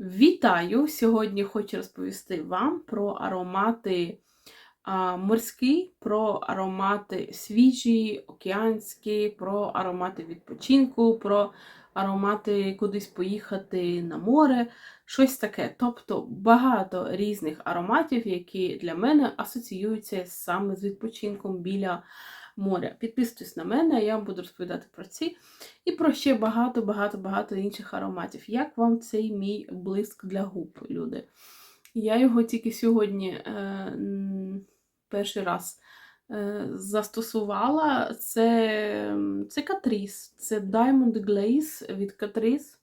Вітаю! Сьогодні хочу розповісти вам про аромати морські, про аромати свіжі, океанські, про аромати відпочинку, про аромати кудись поїхати на море, щось таке. Тобто багато різних ароматів, які для мене асоціюються саме з відпочинком біля. Підписуйтесь на мене, я вам буду розповідати про ці і про ще багато-багато-багато інших ароматів. Як вам цей мій блиск для губ, люди? Я його тільки сьогодні е, перший раз е, застосувала. Це, це Catrice, це Diamond Glaze від Catrice.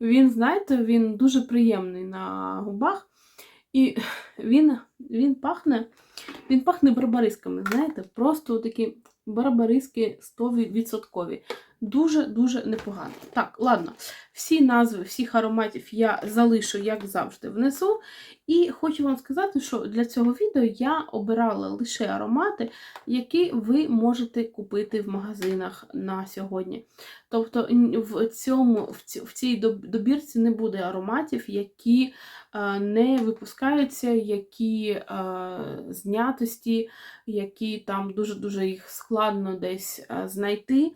Він, знаєте, він дуже приємний на губах. І він він пахне він пахне барбарисками, знаєте, просто такі барбариски 100%. Дуже-дуже непогано. Так, ладно, всі назви всіх ароматів я залишу, як завжди, внизу. І хочу вам сказати, що для цього відео я обирала лише аромати, які ви можете купити в магазинах на сьогодні. Тобто в цьому, в цій добірці не буде ароматів, які не випускаються, які знятості, які там дуже-дуже їх складно десь знайти.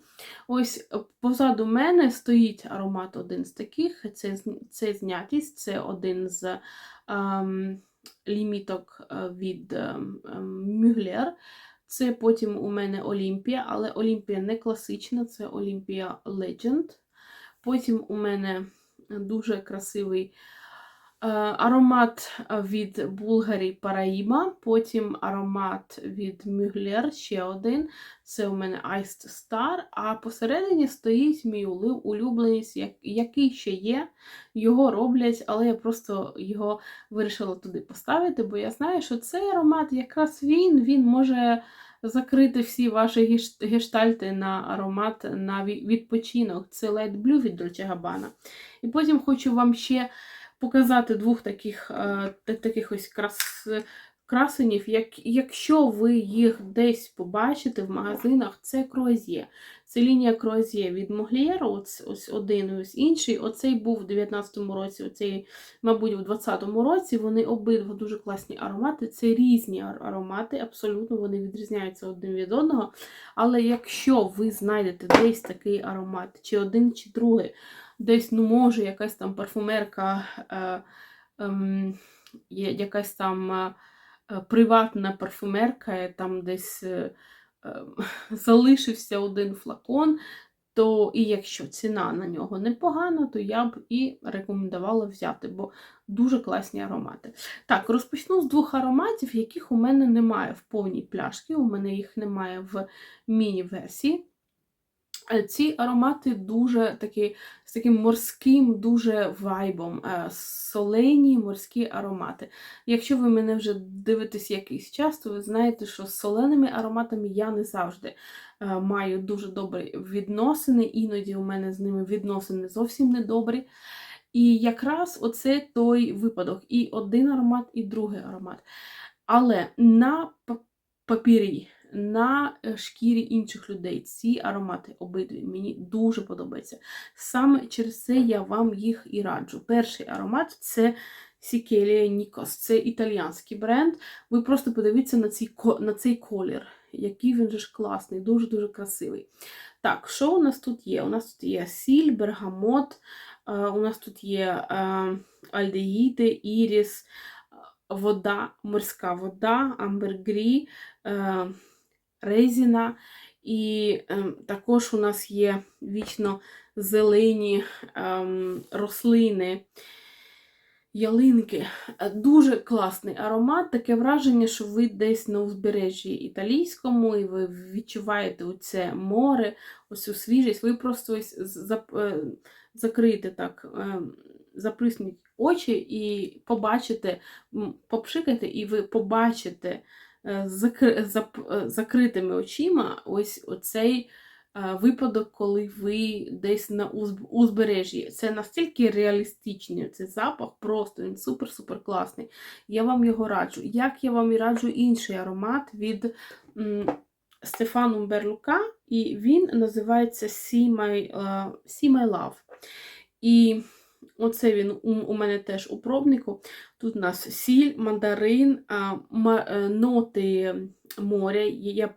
Ось позаду мене стоїть аромат один з таких, це це знятість, це один з ем, ліміток від ем, Мюглер. Це потім у мене Олімпія, але Олімпія не класична, це Олімпія Legend. Потім у мене дуже красивий Е, аромат від Булгарі Параїма, потім аромат від Мюглер, ще один. Це у мене Iced Star. А посередині стоїть мій улюбленість, який ще є. Його роблять, але я просто його вирішила туди поставити, бо я знаю, що цей аромат якраз він, він може. Закрити всі ваші гештальти на аромат на відпочинок. Це Light Blue від Dolce Gabbana. І потім хочу вам ще показати двох таких е, таких ось крас, красенів. Як, Якщо ви їх десь побачите в магазинах, це круазє. Це лінія круазє від Моглієра, ось, ось один і ось інший. Оцей був в 19-му році, оцей, мабуть, в 20-му році. Вони обидва дуже класні аромати. Це різні аромати, абсолютно вони відрізняються один від одного. Але якщо ви знайдете десь такий аромат, чи один, чи другий, десь, ну, може, якась там парфумерка, е, е, якась там е, приватна парфумерка, там десь е, е, залишився один флакон, то і якщо ціна на нього непогана, то я б і рекомендувала взяти, бо дуже класні аромати. Так, розпочну з двох ароматів, яких у мене немає в повній пляшці, у мене їх немає в міні-версії. Е, ці аромати дуже такі, з таким морським дуже вайбом, е, солені морські аромати. Якщо ви мене вже дивитесь якийсь час, то ви знаєте, що з соленими ароматами я не завжди е, маю дуже добрі відносини, іноді у мене з ними відносини зовсім не добрі. І якраз оце той випадок. І один аромат, і другий аромат. Але на папірі на е, шкірі інших людей. Ці аромати обидві мені дуже подобаються. Саме через це я вам їх і раджу. Перший аромат це Сікелія Нікос, це італіянський бренд. Ви просто подивіться на цей, на цей колір, який він же ж класний, дуже-дуже красивий. Так, що у нас тут є? У нас тут є сіль, бергамот, е, у нас тут є е, альдеїди, іріс, вода, морська вода, амбергрі, резіна. І е, також у нас є вічно зелені е, рослини, ялинки. Дуже класний аромат, таке враження, що ви десь на узбережжі італійському, і ви відчуваєте оце море, ось свіжість. Ви просто ось е, закрите так, е, заприсніть очі і побачите, попшикайте, і ви побачите. Е, з закритими очима ось оцей е, випадок, коли ви десь на узбережжі. Це настільки реалістичний цей запах, просто він супер-супер класний. Я вам його раджу. Як я вам і раджу інший аромат від Стефану Берлука, і він називається See My, See My Love. І Оце він у, у мене теж у пробнику. Тут у нас сіль, мандарин, а, ма, е, ноти моря. Я,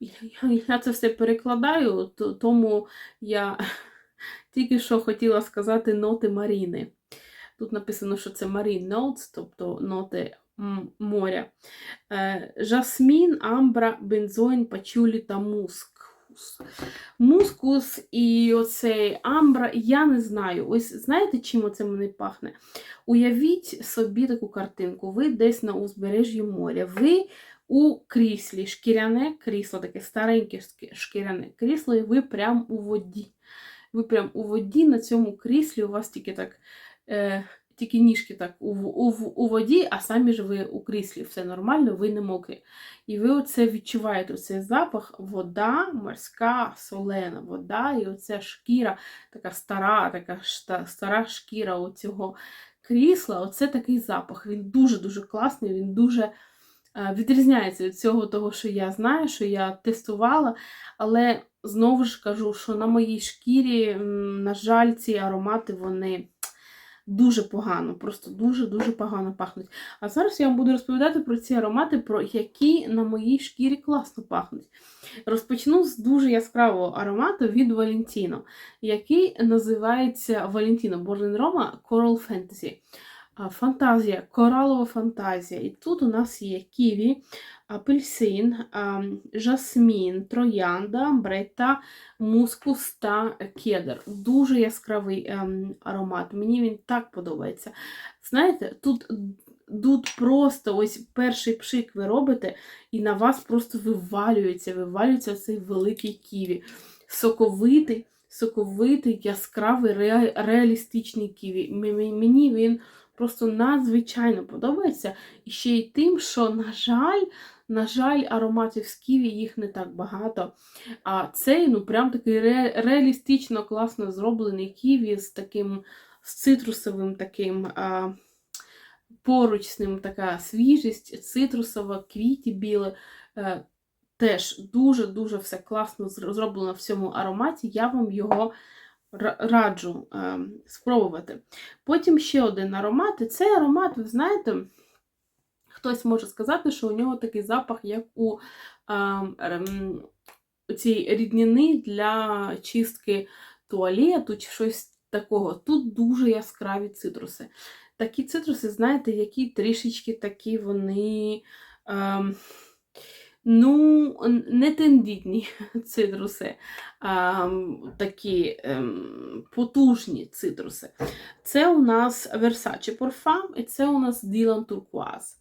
я, я це все перекладаю, то- тому я тільки що хотіла сказати ноти Маріни. Тут написано, що це Marine Notes, тобто ноти моря. Е, Жасмін, амбра, бензоїн, пачулі та мускус. Мускус і оцей амбра, я не знаю. Ось знаєте, чим оце мені пахне? Уявіть собі таку картинку. Ви десь на узбережжі моря. Ви у кріслі, шкіряне крісло, таке стареньке шкіряне крісло, і ви прямо у воді. Ви прямо у воді на цьому кріслі, у вас тільки так. Е, тільки ніжки так у, у, у воді, а самі ж ви у кріслі, все нормально, ви не мокрі. І ви оце відчуваєте цей запах, вода морська, солена вода, і оця шкіра, така стара, така стара шкіра оцього крісла. Оце такий запах. Він дуже-дуже класний, він дуже е, відрізняється від цього того, що я знаю, що я тестувала. Але знову ж кажу, що на моїй шкірі, на жаль, ці аромати вони дуже погано, просто дуже-дуже погано пахнуть. А зараз я вам буду розповідати про ці аромати, про які на моїй шкірі класно пахнуть. Розпочну з дуже яскравого аромату від Valentino, який називається Valentino Born Roma Coral Fantasy. Фантазія, коралова фантазія. І тут у нас є ківі, апельсин, жасмін, троянда, амбрета, мускус та кедр. Дуже яскравий ем, аромат. Мені він так подобається. Знаєте, тут, тут просто ось перший пшик ви робите, і на вас просто вивалюється, вивалюється цей великий ківі. Соковитий, соковитий, яскравий, ре, реалістичний ківі. Мені він просто надзвичайно подобається. І ще й тим, що, на жаль, на жаль, ароматів з ківі їх не так багато. А цей, ну, прям такий ре, реалістично класно зроблений ківі з таким з цитрусовим таким. А, Поруч з ним така свіжість, цитрусова, квіті біле. Е, теж дуже-дуже все класно зроблено в цьому ароматі. Я вам його раджу е, спробувати. Потім ще один аромат. І цей аромат, ви знаєте, хтось може сказати, що у нього такий запах, як у е, ем, цій ріднини для чистки туалету чи щось такого. Тут дуже яскраві цитруси. Такі цитруси, знаєте, які трішечки такі вони. Ем, Ну, не тендітні цитруси, а такі ем, потужні цитруси. Це у нас Versace Parfum і це у нас Dylan Turquoise.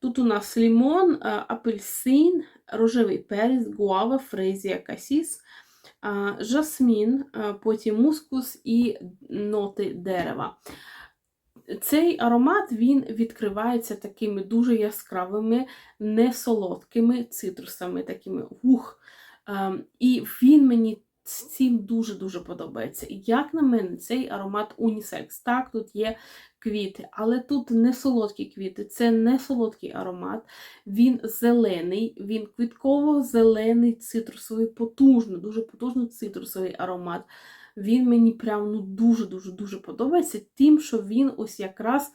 Тут у нас лимон, апельсин, рожевий перець, гуава, фрезія, касіс, жасмін, потім мускус і ноти дерева. Цей аромат він відкривається такими дуже яскравими, несолодкими цитрусами, такими ух. Ем, і він мені з цим дуже-дуже подобається. Як на мене, цей аромат унісекс. Так, тут є квіти, але тут не солодкі квіти, це не солодкий аромат. Він зелений, він квітково-зелений, цитрусовий, потужний, дуже потужний цитрусовий аромат. Він мені прям ну, дуже-дуже дуже подобається, тим, що він ось якраз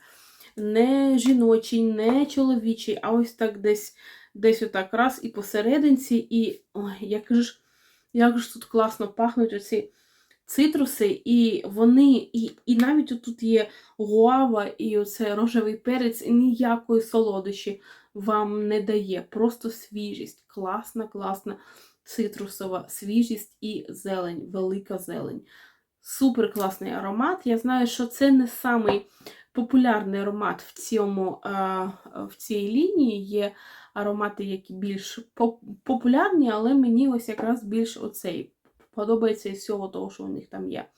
не жіночий, не чоловічий, а ось так десь десь отак раз і посерединці, і ой, як ж, як ж тут класно пахнуть оці цитруси, і вони, і, і навіть тут є гуава, і оце рожевий перець, ніякої солодощі вам не дає. Просто свіжість. Класна, класна цитрусова свіжість і зелень, велика зелень. Супер класний аромат. Я знаю, що це не самий популярний аромат в цьому, в цій лінії. Є аромати, які більш популярні, але мені ось якраз більш оцей подобається із всього того, що у них там є.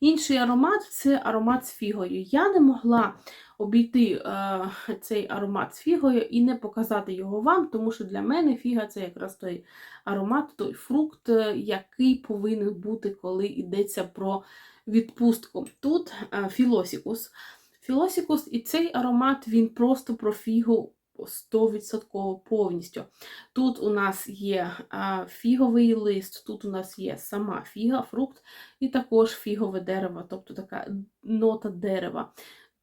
Інший аромат це аромат з фігою. Я не могла обійти е, цей аромат з фігою і не показати його вам, тому що для мене фіга це якраз той аромат, той фрукт, е, який повинен бути, коли йдеться про відпустку. Тут е, філосікус. Філосікус і цей аромат він просто про фігу 100% повністю. Тут у нас є фіговий лист, тут у нас є сама фіга, фрукт, і також фігове дерево, тобто така нота дерева.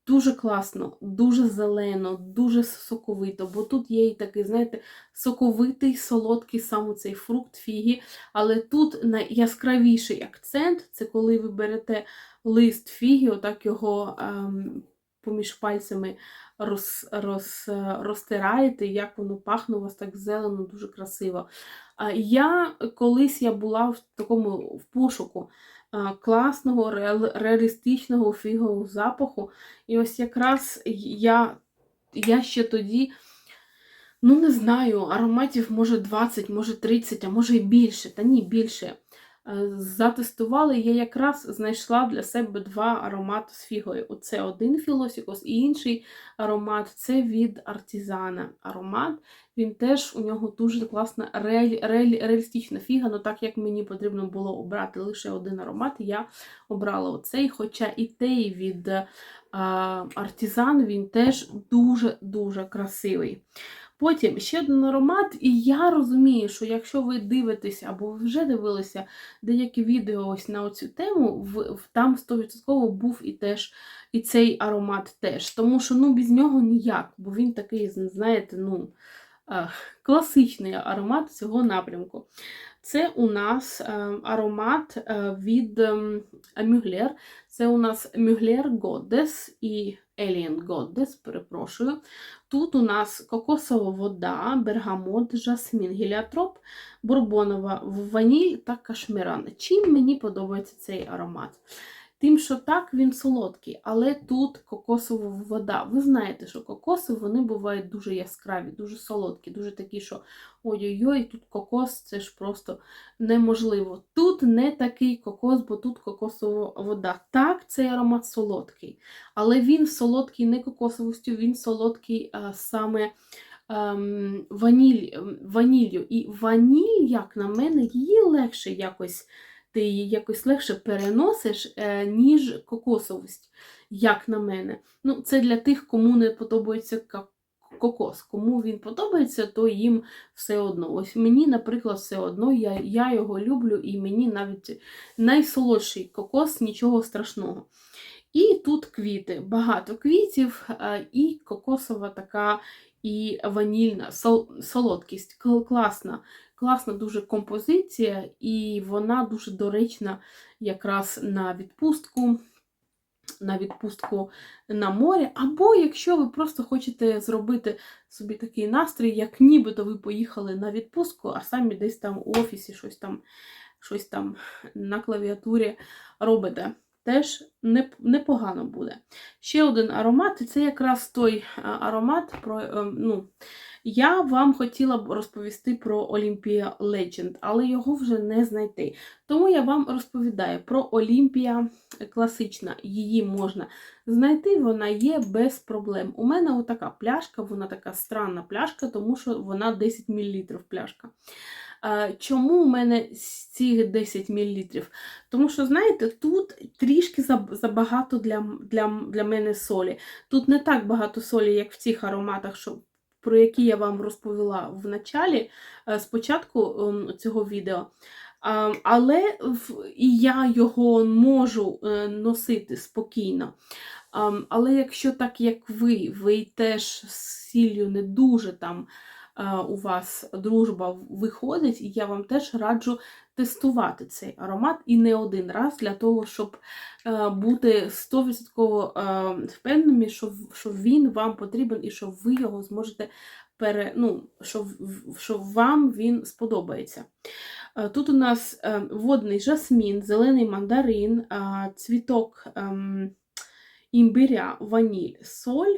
Дуже класно, дуже зелено, дуже соковито, бо тут є і такий, знаєте, соковитий, солодкий саме цей фрукт фіги. Але тут найяскравіший акцент це коли ви берете лист фіги, отак його ем, поміж пальцями роз, роз, розтираєте, як воно пахне у вас так зелено, дуже красиво. Я колись я була в такому в пошуку класного, реалістичного фігового запаху. І ось якраз я, я ще тоді. Ну, не знаю, ароматів може 20, може 30, а може і більше. Та ні, більше. Е, затестували, я якраз знайшла для себе два аромати з фігою. Оце один філосікос і інший аромат це від артизана. Аромат. Він теж у нього дуже класна реаль, реаль, реалістична фіга, але так як мені потрібно було обрати лише один аромат, я обрала оцей. Хоча і той від а, артизан він теж дуже-дуже красивий. Потім ще один аромат, і я розумію, що якщо ви дивитеся або ви вже дивилися деякі відео ось на цю тему, там 100% був і теж і цей аромат теж. Тому що ну, без нього ніяк, бо він такий, знаєте, ну, класичний аромат цього напрямку. Це у нас е, аромат е, від Мюглер. Це у нас Мюглер Goddess і Alien Goddess, перепрошую. Тут у нас кокосова вода, бергамот, жасмін, гіліатроп, бурбонова ваніль та кашміран. Чим мені подобається цей аромат? Тим, що так, він солодкий, але тут кокосова вода. Ви знаєте, що кокоси вони бувають дуже яскраві, дуже солодкі, дуже такі, що ой-ой-ой, тут кокос це ж просто неможливо. Тут не такий кокос, бо тут кокосова вода. Так, цей аромат солодкий, але він солодкий не кокосовістю, він солодкий а, саме. Ем, ваніль, ем, ваніллю. І ваніль, як на мене, її легше якось ти її якось легше переносиш, е, ніж кокосовість, як на мене. Ну, Це для тих, кому не подобається кокос. Кому він подобається, то їм все одно. Ось мені, наприклад, все одно, я, я його люблю, і мені навіть найсолодший кокос нічого страшного. І тут квіти, багато квітів, е, і кокосова така і ванільна солодкість. Класна класна дуже композиція, і вона дуже доречна якраз на відпустку. На відпустку на море, або якщо ви просто хочете зробити собі такий настрій, як нібито ви поїхали на відпустку, а самі десь там у офісі щось там щось там на клавіатурі робите теж непогано буде. Ще один аромат, і це якраз той е, аромат, про, е, ну, я вам хотіла б розповісти про Olympia Legend, але його вже не знайти. Тому я вам розповідаю про Олімпія класична, її можна знайти, вона є без проблем. У мене отака пляшка, вона така странна пляшка, тому що вона 10 мл пляшка. Чому у мене ці 10 мл? Тому що, знаєте, тут трішки забагато для для, для мене солі. Тут не так багато солі, як в цих ароматах, що, про які я вам розповіла в началі, е, спочатку ем, цього відео. Але і я його можу е, носити спокійно. Але якщо так, як ви, ви теж з сіллю не дуже там у вас дружба виходить, і я вам теж раджу тестувати цей аромат і не один раз для того, щоб е, бути 100% е, впевненими, що він вам потрібен і що ви його зможете пере, ну, що, що вам він сподобається. Е, тут у нас водний жасмін, зелений мандарин, цвіток ем, імбиря, ваніль, соль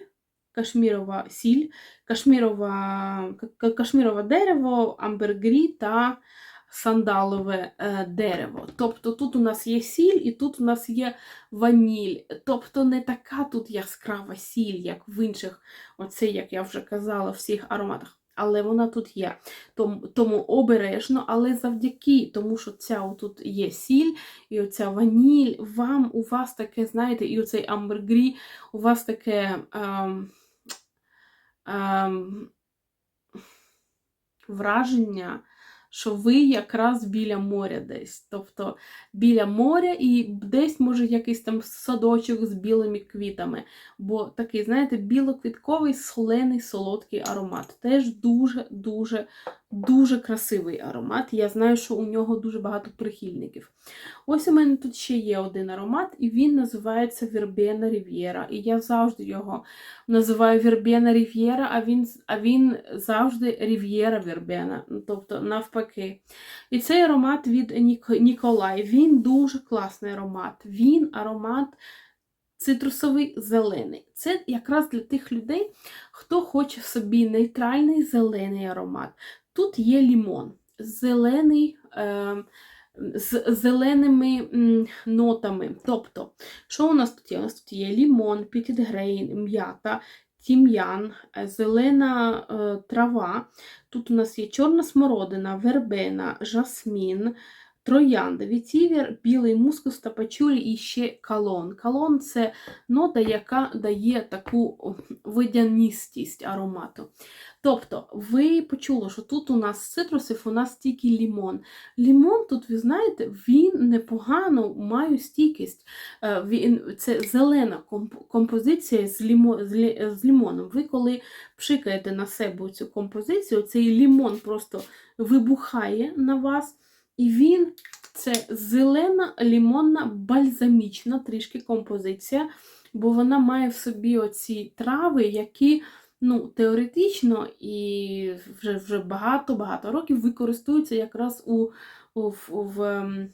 кашмірова сіль, кашмірова, кашмірове дерево, амбергрі та сандалове е, дерево. Тобто тут у нас є сіль і тут у нас є ваніль. Тобто не така тут яскрава сіль, як в інших, оце, як я вже казала, всіх ароматах. Але вона тут є. Тому тому обережно, але завдяки тому, що ця тут є сіль, і оця ваніль, вам у вас таке, знаєте, і оцей амбергрі, у вас таке. Ем, враження, що ви якраз біля моря десь. Тобто біля моря і десь, може, якийсь там садочок з білими квітами. Бо такий, знаєте, білоквітковий солений солодкий аромат. Теж дуже-дуже дуже красивий аромат. Я знаю, що у нього дуже багато прихильників. Ось у мене тут ще є один аромат, і він називається Вербена Рів'єра. І я завжди його називаю Вербена Рів'єра, а він а він завжди Рів'єра Вербена, тобто навпаки. І цей аромат від Ніколай. Він дуже класний аромат. Він аромат. Цитрусовий зелений. Це якраз для тих людей, хто хоче собі нейтральний зелений аромат. Тут є лімон, зелений, е, з зеленими нотами. Тобто, що у нас тут є? У нас тут є лімон, пітідгрейн, м'ята, тім'ян, е, зелена е, трава. Тут у нас є чорна смородина, вербена, жасмін. Троянда, вітівер, білий мускус та пачулі і ще калон. Калон це нота, яка дає таку водяністість аромату. Тобто, ви почули, що тут у нас цитрусів у нас тільки лімон. Лімон тут, ви знаєте, він непогано має стійкість. Е, він, Це зелена композиція з лімо, з лімоном. Ви коли пшикаєте на себе цю композицію, цей лімон просто вибухає на вас. І він це зелена лімонна бальзамічна трішки композиція, бо вона має в собі оці трави, які ну, теоретично і вже вже багато-багато років використовуються якраз у, у, в, в, ем,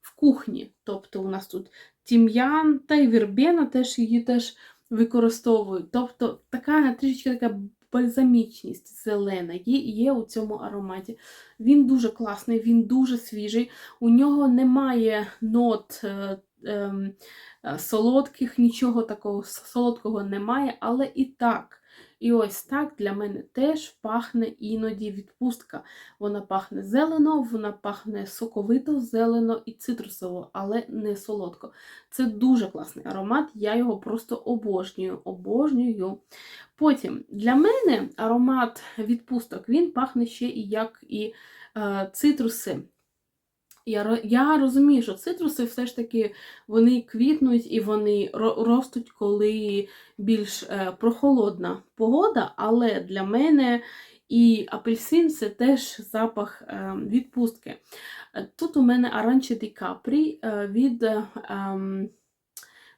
в кухні. Тобто у нас тут тім'ян та й вірбена теж її теж використовують. Тобто така трішечки така бальзамічність зелена є є у цьому ароматі. Він дуже класний, він дуже свіжий, у нього немає нот. Ем, е, Солодких, нічого такого солодкого немає, але і так і ось так для мене теж пахне іноді відпустка. Вона пахне зелено, вона пахне соковито, зелено і цитрусово, але не солодко. Це дуже класний аромат, я його просто обожнюю. обожнюю. Потім для мене аромат відпусток він пахне ще і як і е, цитруси. Я я розумію, що цитруси все ж таки вони квітнуть і вони ростуть, коли більш е, прохолодна погода, але для мене і апельсин це теж запах е, відпустки. Тут у мене аранче ді капрі е, від. Ем,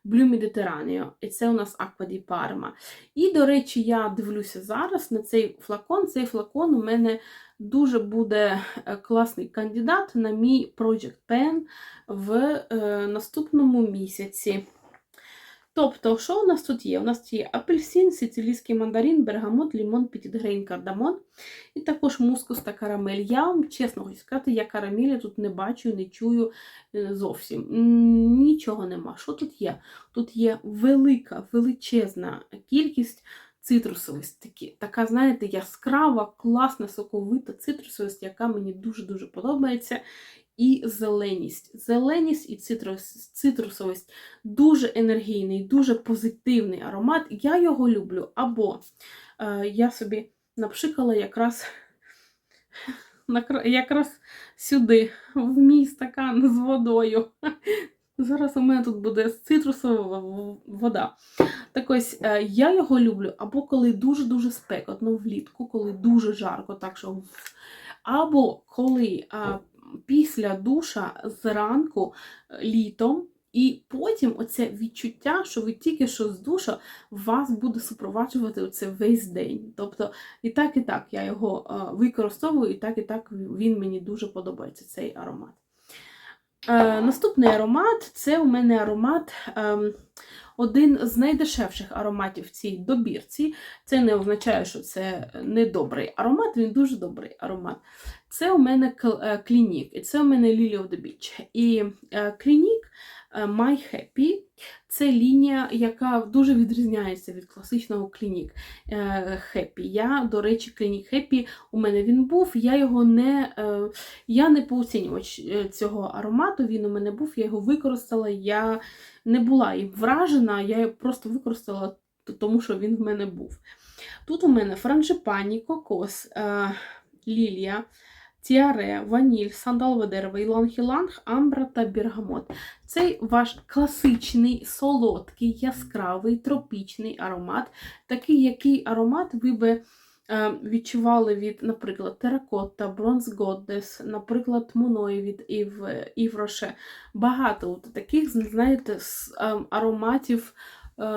Blue Mediterraneo, і це у нас Aqua di Parma. І, до речі, я дивлюся зараз на цей флакон. Цей флакон у мене дуже буде е, класний кандидат на мій Project Pen в е, наступному місяці. Тобто, що у нас тут є? У нас є апельсин, сицилійський мандарин, бергамот, лімон, пітідгрейн, кардамон, і також мускус та карамель. Я вам чесно хочу сказати, я карамелі тут не бачу, не чую е, зовсім. Нічого нема. Що тут є? Тут є велика, величезна кількість цитрусовості. Така, знаєте, яскрава, класна, соковита цитрусовість, яка мені дуже-дуже подобається і зеленість. Зеленість і цитрусовість дуже енергійний, дуже позитивний аромат. Я його люблю. Або е, я собі напшикала якраз якраз сюди, в мій стакан з водою. Зараз у мене тут буде цитрусова вода. Так ось е, я його люблю або коли дуже-дуже спекотно влітку, коли дуже жарко, так що або коли а, після душа зранку е, літом, і потім оце відчуття, що ви тільки що з душа, вас буде супроваджувати оце весь день. Тобто, і так, і так я його е, використовую, і так, і так він мені дуже подобається, цей аромат. Е, Наступний аромат це у мене аромат. Е, один з найдешевших ароматів в цій добірці. Це не означає, що це не добрий аромат, він дуже добрий аромат. Це у мене клінік, і це у мене Lily of the Beach. І клінік е, My Happy це лінія, яка дуже відрізняється від класичного клінік Happy. Я, до речі, клінік Happy у мене він був. Я його не е, я не пооцінювач е, цього аромату, він у мене був, я його використала. Я не була і вражена, я просто використала тому що він в мене був. Тут у мене франжипані, кокос, е, лілія, тіаре, ваніль, сандалове дерево, іланг-іланг, амбра та бергамот. Цей ваш класичний, солодкий, яскравий, тропічний аромат. Такий, який аромат ви би е, відчували від, наприклад, теракотта, бронз Годдес, наприклад, Моної від Ів, Ів Багато от таких, знаєте, с- е, ароматів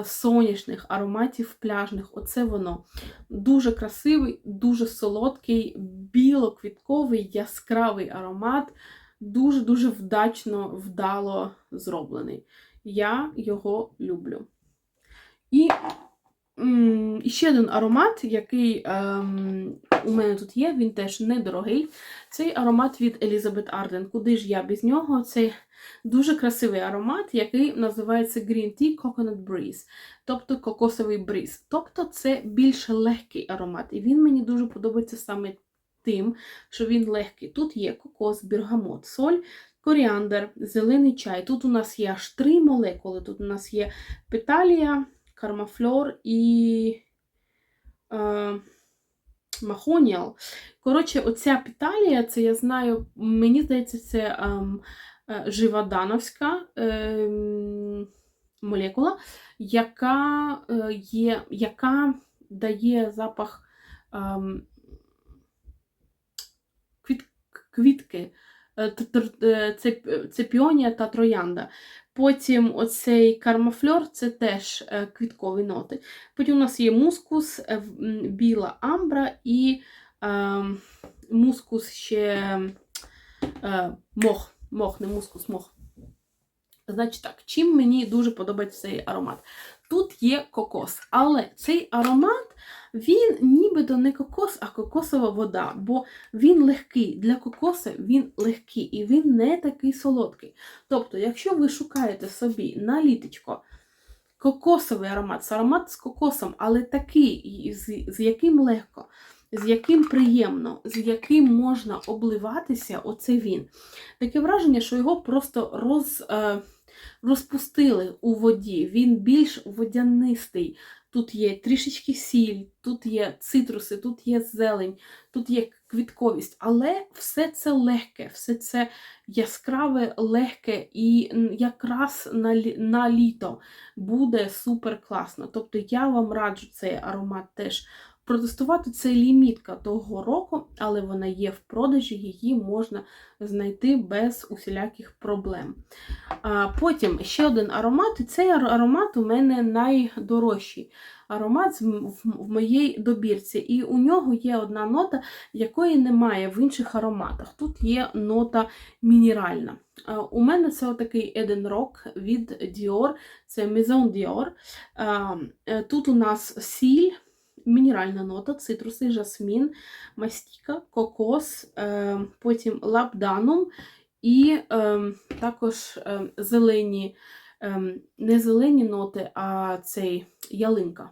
сонячних, ароматів пляжних. Оце воно. Дуже красивий, дуже солодкий, білоквітковий, яскравий аромат. Дуже-дуже вдачно, вдало зроблений. Я його люблю. І і ще один аромат, який ем, у мене тут є, він теж недорогий. Цей аромат від Елізабет Арден. Куди ж я без нього? Це дуже красивий аромат, який називається Green Tea Coconut Breeze, тобто кокосовий бриз. Тобто це більш легкий аромат. І він мені дуже подобається саме тим, що він легкий. Тут є кокос, бергамот, соль, коріандр, зелений чай. Тут у нас є аж три молекули. Тут у нас є петалія, кармафлор і е, махоніал. Коротше, оця петалія, це я знаю, мені здається, це ем, е, живодановська ем, молекула, яка, е, яка дає запах ем, квіт, квітки. Е, е, Це, це піонія та троянда. Потім оцей кармафльор це теж е, квіткові ноти. Потім у нас є мускус, е, біла амбра і е, мускус ще е, мох. Мох, не мускус, мох. Значить так, чим мені дуже подобається цей аромат? Тут є кокос, але цей аромат, він нібито не кокос, а кокосова вода, бо він легкий. Для кокоса він легкий і він не такий солодкий. Тобто, якщо ви шукаєте собі на літочко кокосовий аромат, це аромат з кокосом, але такий, з, з яким легко, з яким приємно, з яким можна обливатися, оце він. Таке враження, що його просто роз, е, розпустили у воді. Він більш водянистий. Тут є трішечки сіль, тут є цитруси, тут є зелень, тут є квітковість, але все це легке, все це яскраве, легке і якраз на, на літо буде супер класно. Тобто я вам раджу цей аромат теж протестувати. Це лімітка того року, але вона є в продажі, її можна знайти без усіляких проблем. А, потім ще один аромат, і цей аромат у мене найдорожчий аромат в моїй добірці. І у нього є одна нота, якої немає в інших ароматах. Тут є нота мінеральна. У мене це отакий Eden Rock від Dior, це Maison Dior. Е, Тут у нас сіль, мінеральна нота, цитруси, жасмін, мастіка, кокос, потім лабданум і е, також е, зелені, е, не зелені ноти, а цей ялинка.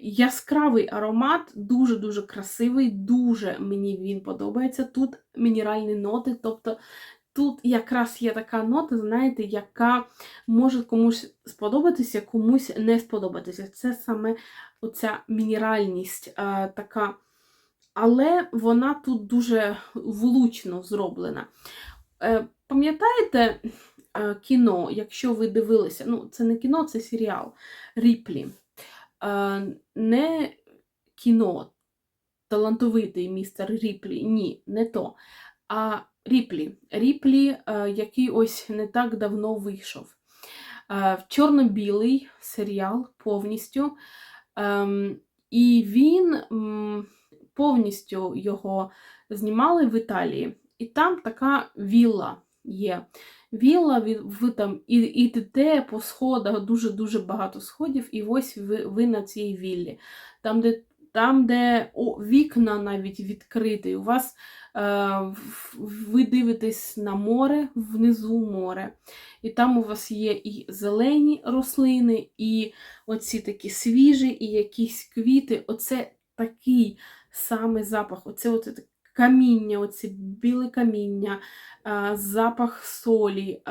Яскравий аромат, дуже-дуже красивий, дуже мені він подобається. Тут мінеральні ноти, тобто тут якраз є така нота, знаєте, яка може комусь сподобатися, комусь не сподобатися. Це саме оця мінеральність е, така. Але вона тут дуже влучно зроблена. Е, пам'ятаєте е, кіно, якщо ви дивилися, ну, це не кіно, це серіал Ріплі. Е, не кіно, талантовитий містер Ріплі, ні, не то. А Ріплі, Ріплі, е, який ось не так давно вийшов. Е, Чорно-білий серіал повністю. Ем, І він повністю його знімали в Італії. І там така вілла є. Вілла, ви, там ідете по сходах, дуже-дуже багато сходів, і ось ви, ви на цій віллі. Там, де, там, де вікна навіть відкриті, у вас е, ви дивитесь на море, внизу море. І там у вас є і зелені рослини, і оці такі свіжі, і якісь квіти. Оце такий самий запах. Оце, так каміння, оце біле каміння, е, запах солі, е,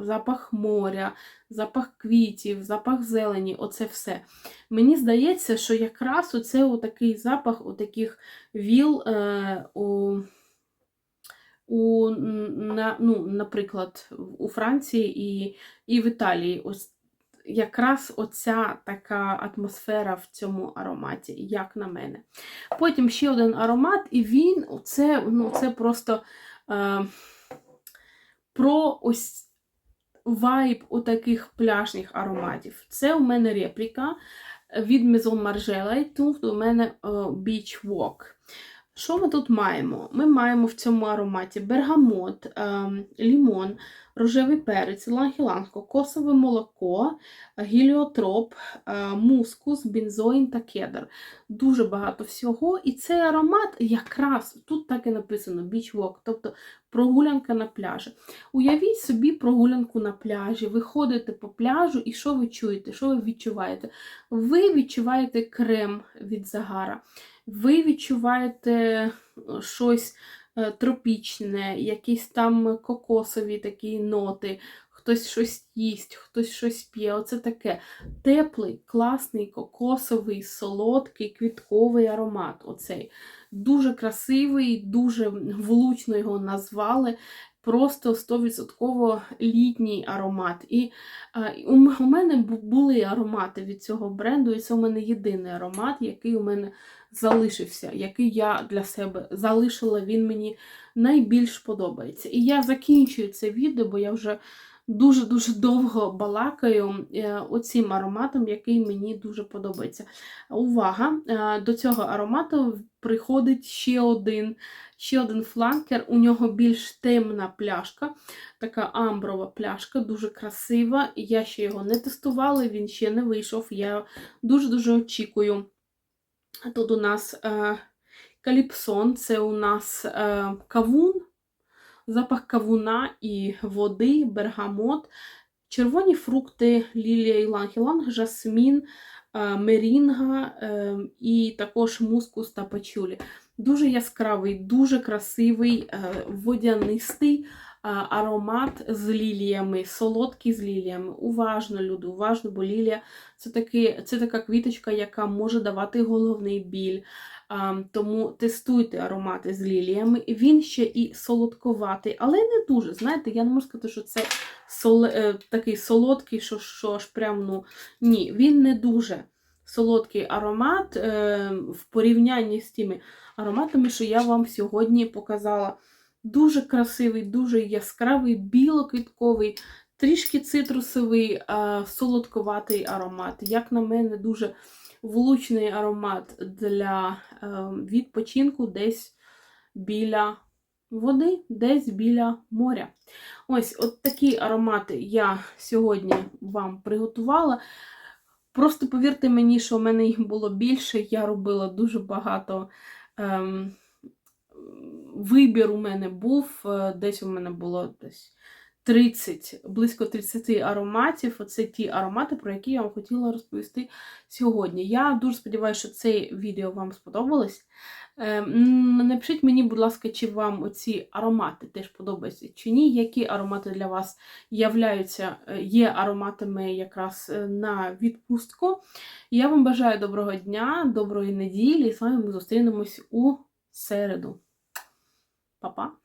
запах моря, запах квітів, запах зелені оце все. Мені здається, що якраз оце такий запах у таких віл е, у, у, на, ну, наприклад, у Франції і, і в Італії. Ось якраз оця така атмосфера в цьому ароматі, як на мене. Потім ще один аромат, і він це, ну, це просто е, про ось вайб у таких пляжних ароматів. Це у мене репліка від Maison Margiela, тут у мене е, Beach Walk. Що ми тут маємо? Ми маємо в цьому ароматі бергамот, е, лімон, рожевий перець, ланг-іланг, кокосове молоко, гіліотроп, е, мускус, бензоїн та кедр. Дуже багато всього. І цей аромат якраз тут так і написано walk, тобто прогулянка на пляжі. Уявіть собі прогулянку на пляжі. Ви ходите по пляжу, і що ви чуєте? Що ви відчуваєте? Ви відчуваєте крем від загара. Ви відчуваєте е, щось е, тропічне, якісь там кокосові такі ноти, хтось щось їсть, хтось щось п'є. Оце таке теплий, класний, кокосовий, солодкий, квітковий аромат. Оцей. Дуже красивий, дуже влучно його назвали. Просто 100% літній аромат. І у мене були аромати від цього бренду, і це у мене єдиний аромат, який у мене залишився, який я для себе залишила, він мені найбільш подобається. І я закінчую це відео, бо я вже дуже-дуже довго балакаю е, оцим ароматом, який мені дуже подобається. Увага! Е, до цього аромату приходить ще один ще один фланкер, у нього більш темна пляшка, така амброва пляшка, дуже красива. Я ще його не тестувала, він ще не вийшов. Я дуже-дуже очікую. Тут у нас е, каліпсон, це у нас е, кавун, запах кавуна і води, бергамот, червоні фрукти, лілія іланг-іланг, жасмін, е, мерінга е, і також мускус та пачулі. Дуже яскравий, дуже красивий, е, водянистий аромат з ліліями, солодкий з ліліями. Уважно, люди, уважно, бо лілія це таки, це така квіточка, яка може давати головний біль. Тому тестуйте аромати з ліліями. Він ще і солодковатий, але не дуже. Знаєте, я не можу сказати, що це сол... Е, такий солодкий, що що аж прям, ну, ні, він не дуже солодкий аромат е, в порівнянні з тими ароматами, що я вам сьогодні показала. Дуже красивий, дуже яскравий, білоквітковий, трішки цитрусовий, солодковатий аромат. Як на мене, дуже влучний аромат для е, відпочинку десь біля води, десь біля моря. Ось от такі аромати я сьогодні вам приготувала. Просто повірте мені, що в мене їх було більше, я робила дуже багато. Ем, вибір у мене був, е, десь у мене було десь 30, близько 30 ароматів. Оце ті аромати, про які я вам хотіла розповісти сьогодні. Я дуже сподіваюся, що це відео вам сподобалось. Ем, напишіть мені, будь ласка, чи вам оці аромати теж подобаються чи ні, які аромати для вас являються, е, є ароматами якраз е, на відпустку. Я вам бажаю доброго дня, доброї неділі, і з вами ми зустрінемось у середу. Па-па!